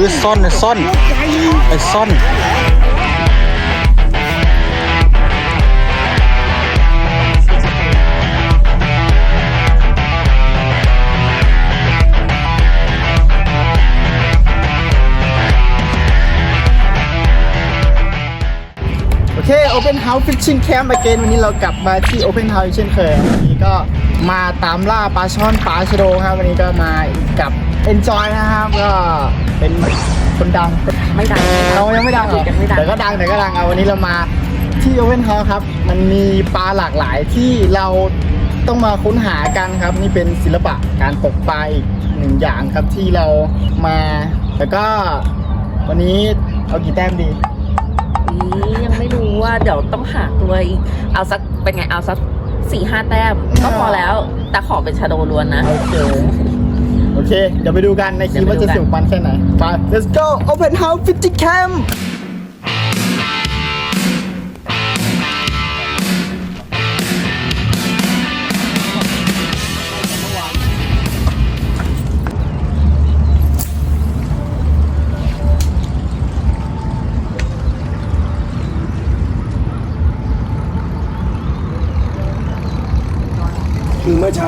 อุ้ยซ่อนไอ้ซ่อนไอ้ซ่อน Open House Fishing Camp again วันนี้เรากลับมาที่ Open House เช่นเคยวันนี้ก็มาตามล่าปลาช่อนปลาชะโดครับ วันนี้ก็มากับ Enjoy นะครับ ก็เป็นคนดังไม่ดังเรายังไม่ดังเหรอยังไม่ดังแต่ก็ดังแต่ก็ดังเอาวันนี้เรามาที่ Open House ครับ มันมีปลาหลากหลายที่เราต้องมาค้นหากันครับ นี่เป็นศิลปะการตกปลาอีกหนึ่งอย่างครับที่เรามาแล้วก็วันนี้เอากี่แต้มดีนี่ ยังไม่รู้ว่าเดี๋ยวต้องหาตัวอีก เอาสักเป็นไงเอาสักสี่ห้าแต้ม ก็พอแล้ว แต่ขอเป็นชาโดล้วนนะ โอเค โอเค เดี๋ยวไปดูกันในคลิปเดี๋ว่ายวไปดูจะกันสนุกมันแค่ไหน ไป let's go open house fishing camp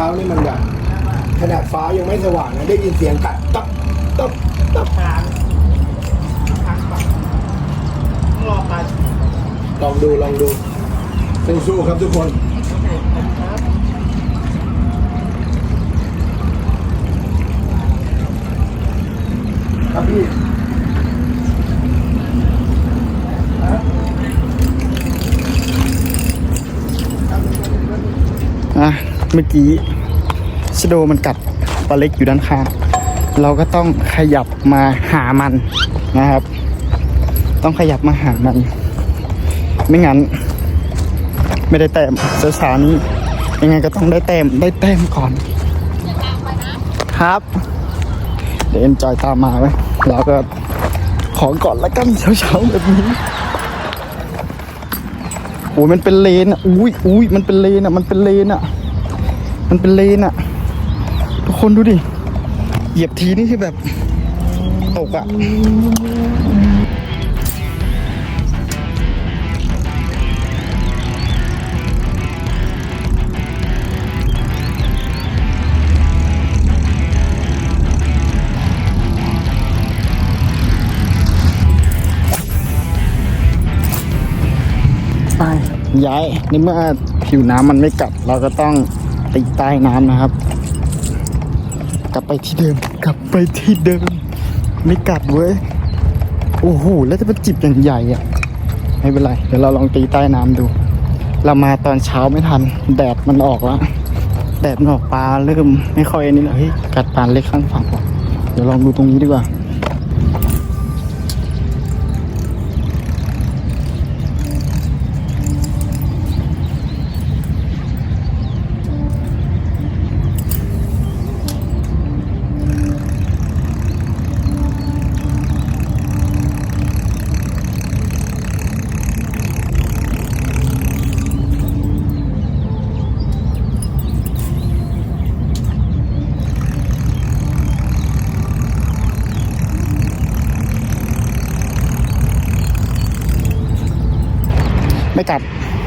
านี่มันแบบขนาดฟ้ายังไม่สว่างนะได้ยินเสียงกัดตับตับตับรอปลาลองดูลองดูสู้ๆครับทุกคนครับพี่ อะ เมื่อกี้ชโดมันกัดปลาเล็กอยู่ด้านข้าง เราก็ต้องขยับมาหามันนะครับ ต้องขยับมาหามัน ไม่งั้น ไม่ได้แต้มสาวๆนี้ยังไงก็ต้องได้แต้มได้แต้มก่อน ครับ เดี๋ยวเอ็นจอยตามมาไว้เราก็ขอก่อนละกันเช้าๆแบบนี้โอ้ยมันเป็นเลนอะอุ้ยอุ้ยมันเป็นเลนอะ มันเป็นเลนอะ มันเป็นเลนอะทุกคนดูดิ เหยียบทีนี่คือแบบตกอะไปย้ายในเมื่อผิวน้ำมันไม่กัดเราก็ต้อง ติดใต้น้ำนะครับ กลับไปที่เดิม กลับไปที่เดิม ไม่กัดเว้ย โอ้โห แล้วจะเป็นจิบอย่างใหญ่อะไม่เป็นไร เดี๋ยวเราลองตีใต้น้ำดู เรามาตอนเช้าไม่ทัน แดดมันออกแล้ว แดดมันออกปลาเริ่ม ไม่ค่อยนี่แล้วเฮ้ยกัดปลาเล็กข้างฝั่งว่ะเดี๋ยวลองดูตรงนี้ดีกว่า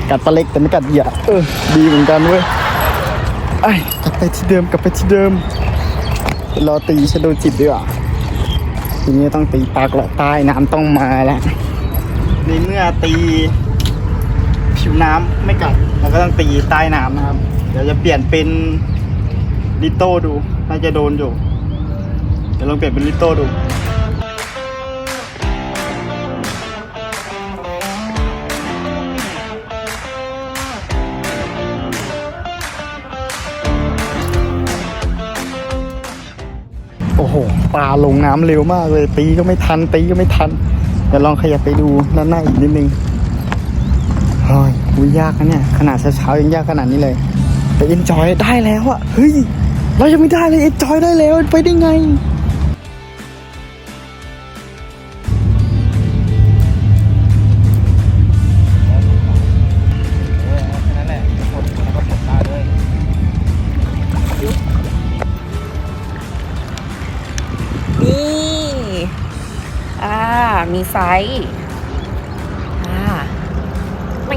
กัดกัดปลาเล็กแต่ไม่กัดเหยื่อเออดีเหมือนกันเว้ยไอ้ยกลับไปที่เดิมกลับไปที่เดิมรอตีชะโดจิบดีกว่าทีนี้ต้องตีปลากระใต้น้ำต้องมาแล้วในเมื่อตีผิวน้ำไม่กัดเราก็ต้องตีใต้น้ำนะครับ เดี๋ยวจะเปลี่ยนเป็นลิโต้ดู น่าจะโดนอยู่ เดี๋ยวลองเปลี่ยนเป็นลิโต้ดู ลาลงน้ำเร็วมากเลย ตีก็ไม่ทัน ตีก็ไม่ทันเดี๋ยวลองขยับไปดูด้านหน้าอีกนิดนึงเฮ้ยอุ้ยยากนะเนี่ย ขนาดเช้าๆยังยากขนาดนี้เลยแต่เอ็นจอยได้แล้วอะเฮ้ยเรายังไม่ได้เลยเอ็นจอยได้แล้วไปได้ไง มีไซส์อ่าไม่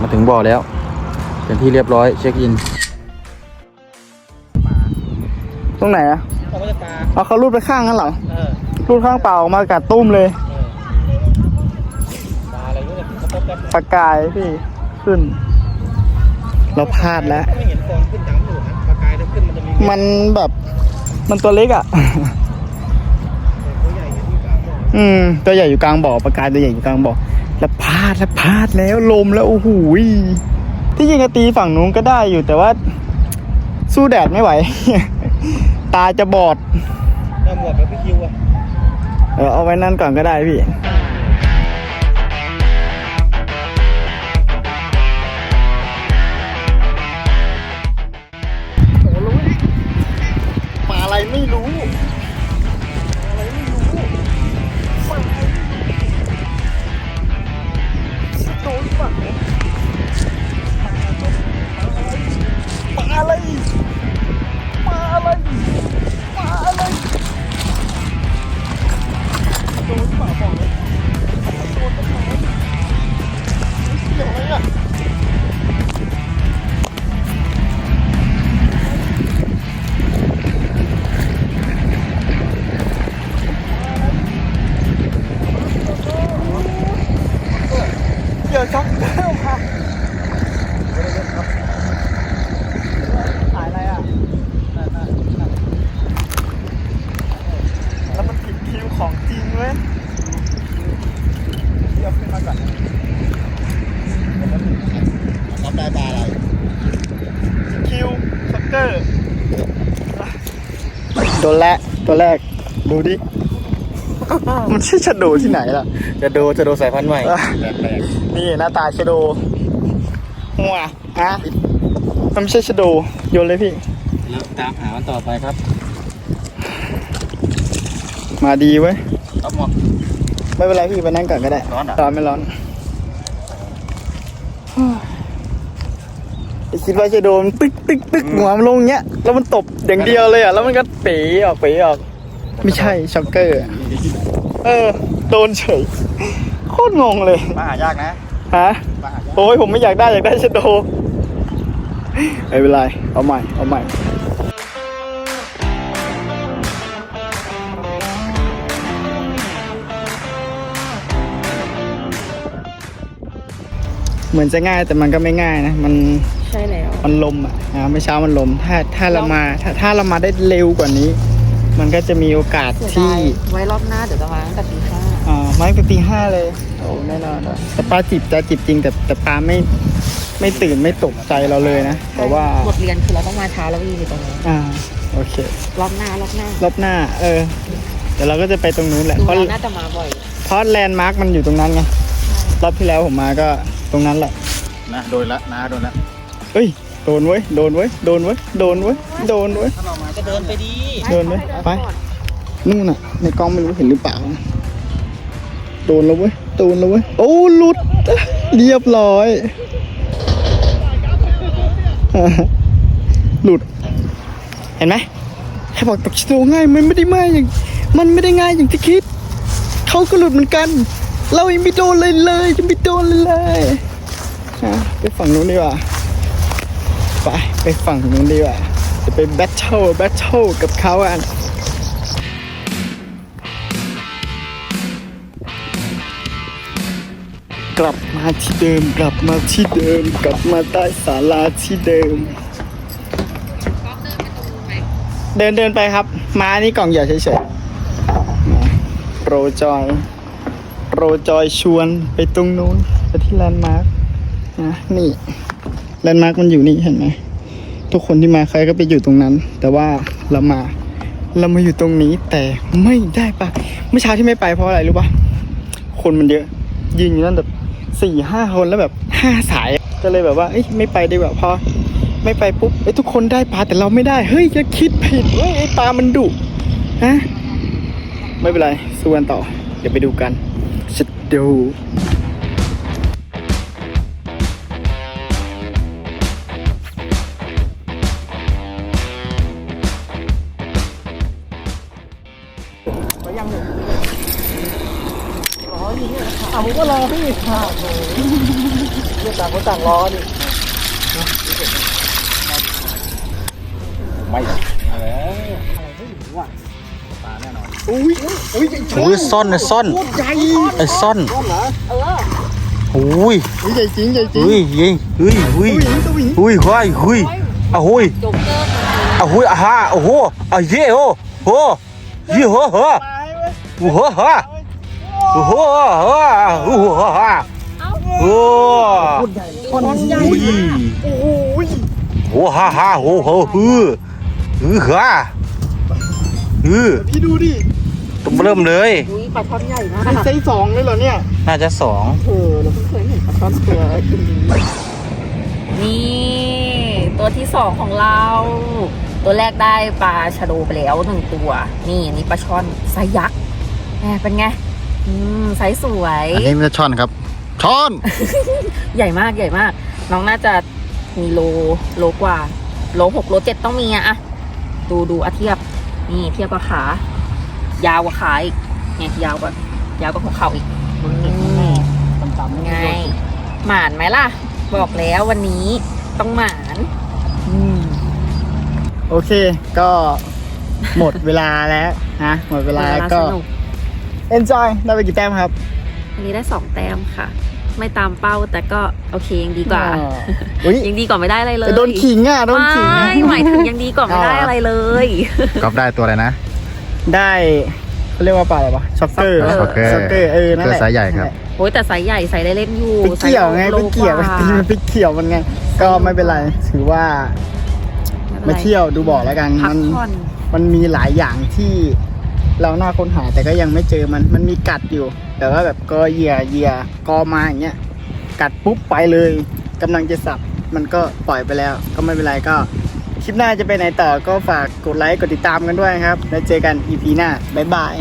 มาถึงบ่อแล้ว เป็นที่เรียบร้อยเช็คอิน ตรงไหนอะเขาไม่ได้ปลาเอาเขารูดไปข้างนั้นเหรอเออรูดข้างเปล่ามากัดตุ้มเลยปลาอะไรเนี่ยเขาตบกันปลากายพี่ขึ้น เราพลาดแล้วไม่เห็นฟองขึ้นดำอยู่นะปลากายถ้าขึ้นมันจะมีมันแบบ มันตัวเล็กอะ ออืมตัวใหญ่อยู่กลางบ่อปลากายตัวใหญ่อยู่กลางบ่อแล้วพลาดแล้วพลาดแล้วลมแล้วโอ้โหยที่จริงก็ตีฝั่งนู้นก็ได้อยู่แต่ว่า สู้แดดไม่ไหว ตาจะบอดแล้วหมวกกับพี่คิวอะเออเอาไว้นั่นก่อนก็ได้พี่ ค่ะขายอะไรอะแล้วมันผิดคิวของจริงเว้ยเดี๋ยวขึ้นมาก่อนรับได้ปลาอะไร คิวซ็อกเกอร์ ตัวแรกตัวแรก ดูดิ มันใช่ชะโดที่ไหนล่ะ จะดูจะดูสายพันธุ์ใหม่อะนี่หน้าตาชะโดหัวอะมันไม่ใช่ชะโดโยนเลยพี่แล้วตามหามันต่อไปครับ มาดีเว้ยเอาหมวกไม่เป็นไรพี่ไปนั่งก่อนก็ได้ ร้อนเหรอ ร้อนไม่ร้อนไอ้คิดว่าจะโดนตึกตึกตึกหัวมันลงเงี้ย แล้วมันตบอย่างเดียวเลยอะ แล้วมันก็เป๋ออกเป๋ออก ไม่ใช่ช็อกเกอร์อะเออ โดนเฉย โคตรงงเลยปลาหายากนะฮะปลาหายากโอ้ยผมไม่อยากได้ อยากได้ชะโดไม่เป็นไร เอาใหม่ เอาใหม่ เหมือนจะง่ายแต่มันก็ไม่ง่ายนะ มัน ใช่แล้ว มันลมอะอ่าเมื่อเช้ามันลม ถ้าถ้าเรามาถ้าถ้าเรามาได้เร็วกว่านี้ มันก็จะมีโอกาสเสียที่ดายไว้รอบหน้าเดี๋ยวจะมาตั้งแต่ตีห้าอ่าไม้เป็นตีห้าเลยโอ้แน่นอนอะแต่ปลาจิบจะจิบจริงแต่แต่ปลาไม่ไม่ตื่นไม่ตกใจเราเลยนะแต่ว่าบทเรียนคือเราต้องมาช้าแล้ววิ่งอยู่ตรงนี้อ่าโอเค รอบหน้ารอบหน้ารอบหน้า เออ เดี๋ยวเราก็จะไปตรงนู้นแหละดูเพราะ แล้วน่าจะมาบ่อย เพราะแลนด์มาร์กมันอยู่ตรงนั้นไงรอบที่แล้วผมมาก็ตรงนั้นแหละนะโดนละนะโดนละเฮ้ย โดนเว้ย โดนเว้ย โดนเว้ย โดนเว้ย โดนเว้ยถ้าเรามาก็เดินไปดีโดนเว้ยไป นู่นน่ะ ในกล้องไม่รู้เห็นหรือเปล่า โดนแล้วเว้ย โดนแล้วเว้ย โอ้หลุด เรียบร้อย หลุด เห็นไหมแค่บอกตกชะโดง่าย มันไม่ได้ง่ายอย่าง มันไม่ได้ง่ายอย่างที่คิด เขาก็หลุดเหมือนกัน เรายังไม่โดนเลยเลยยังไม่โดนเลยเลยอะไปฝั่งนู้นดีกว่า ไปไปฝั่งนู้นดีกว่าจะไปแบทเทิลแบทเทิลกับเขาอะกลับมาที่เดิมกลับมาที่เดิม กลับมาใต้ศาลาที่เดิม เดินเดินไปครับ มานี่กล่องใหญ่เฉยๆมาโรจอยโรจอยชวนไปตรงนู้นไปที่แลนด์มาร์กนะนี่แลนด์มาร์กมันอยู่นี่เห็นไหม ทุกคนที่มาใครก็ไปอยู่ตรงนั้น แต่ว่าเรามาเรามาอยู่ตรงนี้แต่ไม่ได้ปะเมื่อเช้าที่ไม่ไปเพราะอะไรรู้ปะคนมันเยอะ ยืนอยู่นั่นแบบสี่ห้าคนแล้วแบบห้าสาย ก็เลยแบบว่าเอ้ยไม่ไปดีกว่าพอไม่ไปปุ๊บไอ้ทุกคนได้ปลาแต่เราไม่ได้เฮ้ยจะคิดผิดเว้ยไอ้ปลามันดุฮะไม่เป็นไรสู้กันต่อ เดี๋ยวไปดูกันจะดู ก็รอพี่ค่ะเรื่องต่างคนต่างรอดิไม่อุ้ยอุ้ยโอ้ยซ่อนไอ้ซ่อนใหญ่ไอ้ซ่อนก้อนเหรอเออโอ้ยอุ้ยใหญ่จริงใหญ่จริงเฮ้ยยิงเฮ้ยเฮ้ยสวิงสวิงเฮ้ยเฮ้ยเฮ้ยอะเฮ้ยจุกเกอร์อะเฮ้ยอะฮะโอ้โหอะเย่โอ้โหยี่หัวหัวตายเว้ยหัวหัว โอ้โหหัวหัวหัวโอ้ก้อนใหญ่อุ้ยโอ้ยโอ้ฮ่าฮ่าโอ้โหฮือฮือฮ่าฮือพี่ดูดิตุ้มเริ่มเลยปลาช่อนใหญ่มากเป็นไซส์สองเลยเหรอเนี่ย น่าจะสองเออเราเพิ่งเคยเห็นปลาช่อนตัวขึ้นนี่ตัวที่สองของเรา ตัวแรกได้ปลาชะโดไปแล้วหนึ่งตัว นี่นี่ปลาช่อนไซยักษ์แหมเป็นไง อืมไซส์สวย อันนี้ไม่ใช่ช่อนครับ ช่อน ใหญ่มากใหญ่มาก น้องน่าจะมีโลโลกว่า โลหกโลเจ็ดต้องมีอะอะดูดูอะเทียบ นี่เทียบกับขา ยาวกว่าขาอีกเนี่ยยาวกว่ายาวกว่าหัวเข่าอีกอืมต่ำๆไงหมานไหมล่ะ บอกแล้ววันนี้ต้องหมานอืมโอเค ก็หมดเวลาแล้วนะหมดเวลาก็สนุก enjoy ได้ไปกี่แต้มครับวันนี้ได้สองแต้มค่ะ ไม่ตามเป้าแต่ก็โอเคยังดีกว่าอ่อุ้ยยังดีกว่าไม่ได้อะไรเลยจะโดนขิงอะโดนขิงไม่หมายถึงยังดีกว่าไม่ได้อะไรเลยก๊อฟได้ตัวอะไรนะ ได้เขาเรียกว่าปลาอะไรวะช็อกเกอร์ช็อกเกอร์ช็อกเกอร์เออนั่นแหละเกอร์ไซส์ใหญ่ครับ โอ้ยแต่ไซส์ใหญ่ไซส์ได้เล่นอยู่ไปเกี่ยวไงซส์ไปโลเกี่ยวไปว่าตีมันไปเกี่ยวมันไง ก็ไม่เป็นไร ถือว่าไม่มาเป็นไรเที่ยวดูบ่อแล้วกันพักมันผ่อน มันมีหลายอย่างที่ เราหน้าค้นหาแต่ก็ยังไม่เจอมันมันมีกัดอยู่ แต่ว่าแบบก็เหยียเหยียกอมาอย่างเงี้ยกัดปุ๊บไปเลยกำลังจะสับมันก็ปล่อยไปแล้ว ก็ไม่เป็นไรก็คลิปหน้าจะไปไหนต่อก็ฝากกดไลค์กดติดตามกันด้วยครับ แล้วเจอกัน EP หน้าบ๊ายบาย